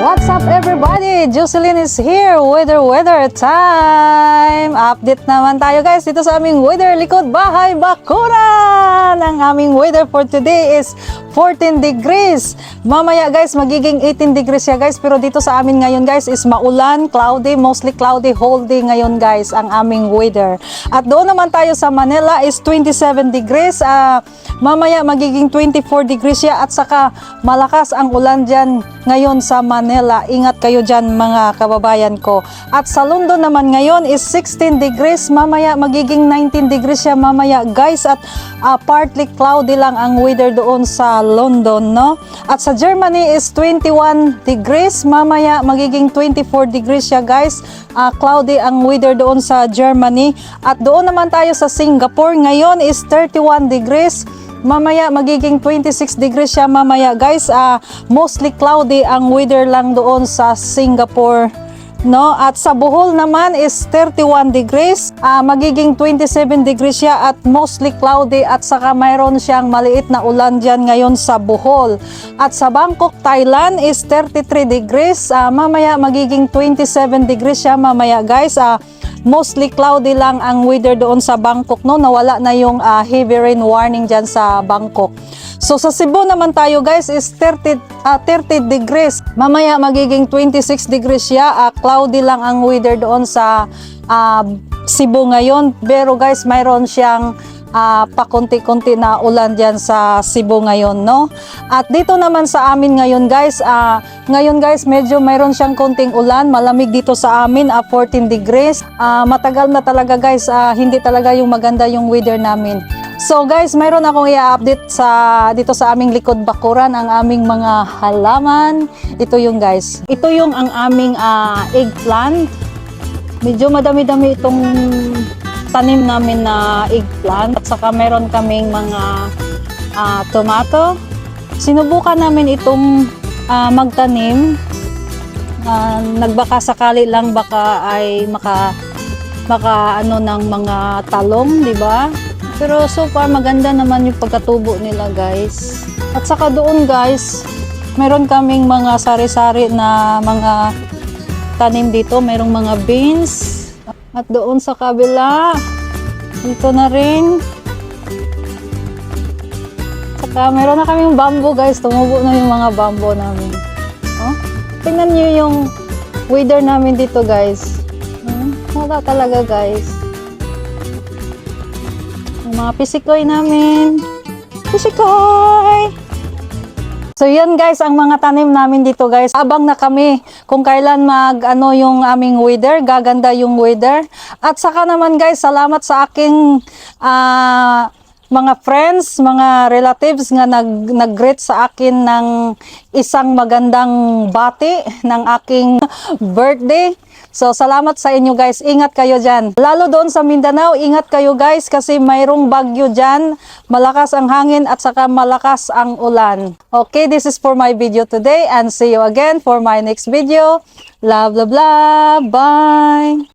What's up everybody? Jocelyn is here. Weather, weather time. Update naman tayo guys dito sa aming weather likod bahay Bakuran. Ang aming weather for today is 14 degrees. Mamaya guys magiging 18 degrees siya guys. Pero dito sa amin ngayon guys is maulan, cloudy, mostly cloudy, whole ngayon guys ang aming weather. At doon naman tayo sa Manila is 27 degrees. Ah, mamaya magiging 24 degrees siya at saka malakas ang ulan dyan ngayon sa Manila. Ingat kayo dyan mga kababayan ko. At sa London naman ngayon is 16 degrees. Mamaya magiging 19 degrees siya mamaya guys. At ah, partly cloudy lang ang weather doon sa London. no At sa Germany is 21 degrees. Mamaya magiging 24 degrees siya guys. Ah, cloudy ang weather doon sa Germany. At doon naman tayo sa Singapore ngayon is 31 degrees. Mamaya magiging 26 degrees siya mamaya guys. Ah, mostly cloudy ang weather lang doon sa Singapore. No, at sa Bohol naman is 31 degrees. Ah, magiging 27 degrees siya at mostly cloudy at saka mayroon siyang maliit na ulan diyan ngayon sa Bohol. At sa Bangkok, Thailand is 33 degrees. Ah, mamaya magiging 27 degrees siya mamaya guys. Ah, mostly cloudy lang ang weather doon sa Bangkok no nawala na yung ah, heavy rain warning diyan sa Bangkok so sa Cebu naman tayo guys is 30 ah, 30 degrees mamaya magiging 26 degrees siya. Ah, cloudy lang ang weather doon sa ah, Cebu ngayon. Pero guys mayroon siyang ah, pakunti-kunti na ulan diyan sa Cebu ngayon no? At dito naman sa amin ngayon guys ah, ngayon guys medyo mayroon siyang konting ulan. Malamig dito sa amin ah, 14 degrees. Ah, matagal na talaga guys ah, hindi talaga yung maganda yung weather namin So guys, mayroon akong i-update sa dito sa aming likod bakuran ang aming mga halaman. Ito yung guys. Ito yung ang aming ah, eggplant. Medyo madami-dami itong tanim namin na eggplant at saka meron kaming mga ah, tomato. Sinubukan namin itong ah, magtanim. Ah, nagbaka sakali lang baka ay maka maka ano ng mga talong, di ba? Pero so far maganda naman yung pagkatubo nila, guys. At saka doon, guys, meron kaming mga sari-sari na mga tanim dito, merong mga beans. At doon sa kabila, dito na rin. Saka meron na kaming bamboo, guys. Tumubo na yung mga bamboo namin. Oh, tingnan niyo yung weather namin dito, guys. Hmm, wala talaga, guys. Yung mga pisikoy namin. Pisikoy! So yun guys, ang mga tanim namin dito guys. Abang na kami kung kailan mag ano yung aming weather, gaganda yung weather. At saka naman guys, salamat sa aking ah, mga friends, mga relatives nga nag nag-greet sa akin ng isang magandang bati ng aking birthday. So salamat sa inyo guys. Ingat kayo diyan. Lalo doon sa Mindanao, ingat kayo guys kasi mayroong bagyo diyan. Malakas ang hangin at saka malakas ang ulan. Okay, this is for my video today and see you again for my next video. Love, love, love. Bye.